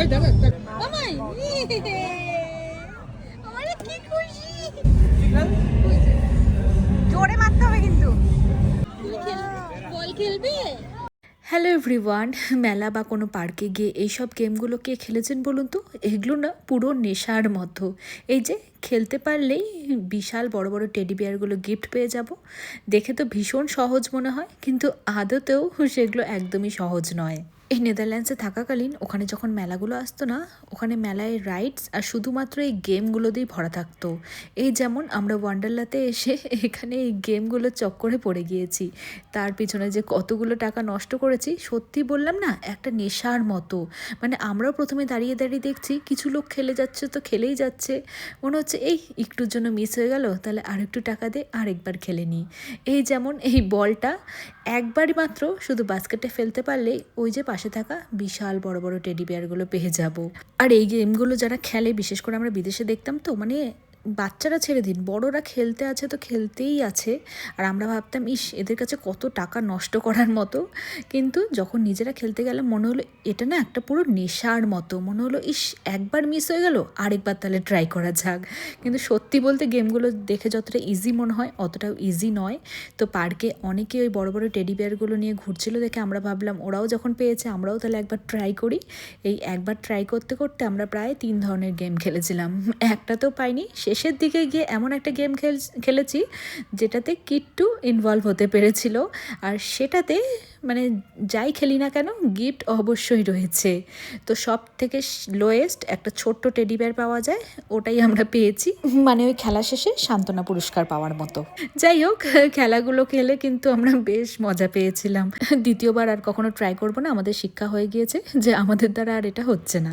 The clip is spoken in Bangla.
ওই দাদা আমায়? আমারে কি খুশি। জোরে মারতে হবে কিন্তু। বল খেলবে? হ্যালো এভরিওয়ান মেলা বা কোনো পার্কে গিয়ে এইসব গেমগুলো কে খেলেছেন বলুন তো? এগুলো না পুরো নেশার মতো। এই যে খেলতে পারলেই বিশাল বড় বড় টেডি বিয়ারগুলো গিফট পেয়ে যাব। দেখে তো ভীষণ সহজ মনে হয় কিন্তু আদতেও সেগুলো একদমই সহজ নয়। এই নেদারল্যান্ডসে থাকাকালীন ওখানে যখন মেলাগুলো আসতো না, ওখানে মেলায় রাইডস আর শুধুমাত্র এই গেমগুলো দিয়েই ভরা থাকতো। এই যেমন আমরা ওয়ান্ডারলাতে এসে এখানে এই গেমগুলো চক্করে পড়ে গিয়েছি। তার পিছনে যে কতগুলো টাকা নষ্ট করেছি, সত্যি বললাম না, একটা নেশার মতো। মানে আমরাও প্রথমে দাঁড়িয়ে দাঁড়িয়ে দেখছি, কিছু লোক খেলে যাচ্ছে তো খেলেই যাচ্ছে। মনে হচ্ছে, এই, একটুর জন্য মিস হয়ে গেল, তাহলে আরেকটু টাকা দে, আরেকবার খেলে নিই এই যেমন এই বলটা একবারই মাত্র শুধু বাস্কেটে ফেলতে পারলেই ওই যে পাশে থাকা বিশাল বড় বড় টেডি বিয়ারগুলো পেয়ে যাব। আর এই গেমগুলো যারা খেলে, বিশেষ করে আমরা বিদেশে দেখতাম তো মানে বাচ্চারা ছেড়ে দিন, বড়রা খেলতে আছে তো খেলতেই আছে। আর আমরা ভাবতাম, ইস, এদের কাছে কত টাকা নষ্ট করার মতো। কিন্তু যখন নিজেরা খেলতে গেলে মনে হলো এটা না একটা পুরো নেশার মতো। মনে হলো, ইস, একবার মিস হয়ে গেল, আরেকবার তাহলে ট্রাই করা যাক। কিন্তু সত্যি বলতে গেমগুলো দেখে যতটা ইজি মনে হয়, অতটাও ইজি নয়। তো পার্কে অনেকে ওই বড় বড় টেডি বিয়ারগুলো নিয়ে ঘুরছিল দেখে আমরা ভাবলাম, ওরাও যখন পেয়েছে, আমরাও তাহলে একবার ট্রাই করি। এই একবার ট্রাই করতে করতে আমরা প্রায় তিন ধরনের গেম খেলেছিলাম। একটা তো পাইনি শেষের দিকে গিয়ে এমন একটা গেম খেল খেলেছি যেটাতে কিট্টু ইনভলভ হতে পেরেছিল। আর সেটাতে মানে যাই খেলি না কেন গিফট অবশ্যই রয়েছে। তো সব থেকে লোয়েস্ট একটা ছোট্ট টেডি বেয়ার পাওয়া যায় ওটাই আমরা পেয়েছি। মানে ওই খেলা শেষে সান্ত্বনা পুরস্কার পাওয়ার মতো। যাই হোক খেলাগুলো খেলে কিন্তু আমরা বেশ মজা পেয়েছিলাম। দ্বিতীয়বার আর কখনো ট্রাই করব না আমাদের শিক্ষা হয়ে গিয়েছে যে আমাদের দ্বারা আর এটা হচ্ছে না।